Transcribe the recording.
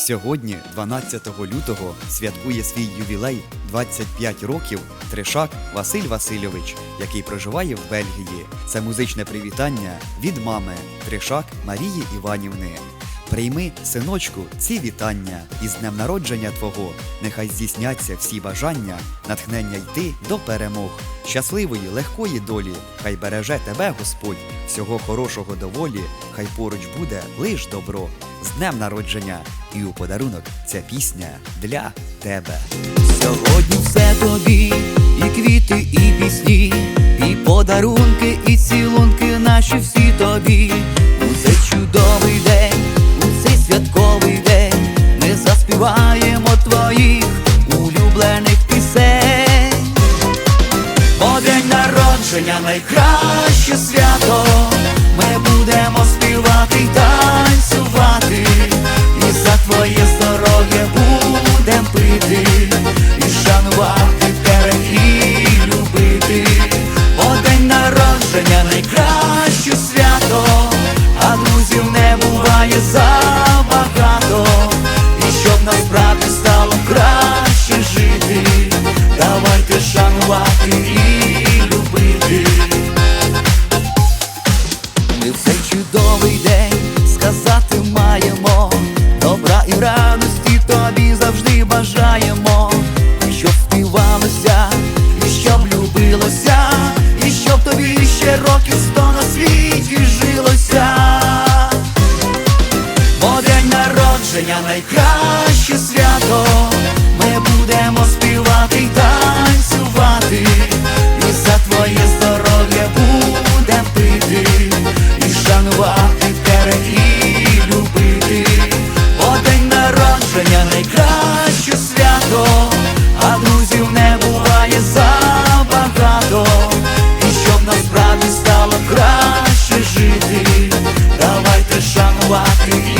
Сьогодні, 12 лютого, святкує свій ювілей 25 років Тришак Василь Васильович, який проживає в Бельгії. Це музичне привітання від мами Тришак Марії Іванівни. Прийми, синочку, ці вітання із днем народження Твого. Нехай здійсняться всі бажання, натхнення йти до перемог. Щасливої, легкої долі, хай береже тебе Господь, всього хорошого доволі, хай поруч буде лиш добро. З днем народження! І у подарунок ця пісня для тебе. Сьогодні все тобі, і квіти, і пісні, і подарунки, і цілунки наші всі тобі. Народження найкраще свято. Ми будемо співати танцювати, і за твоє здоров'я будем пити, і шанувати і любити. Бо день народження найкраще свято, а друзів не буває забагато. І щоб насправді стало краще жити, давайте шанувати сказати добра і радості тобі завжди бажаємо, і щоб співалося, і щоб любилося, і щоб тобі ще років сто на світі жилося. Бо день народження найкраще свято. Народження найкраще свято, а друзів не буває забагато. І щоб насправді стало краще жити, давайте шанувати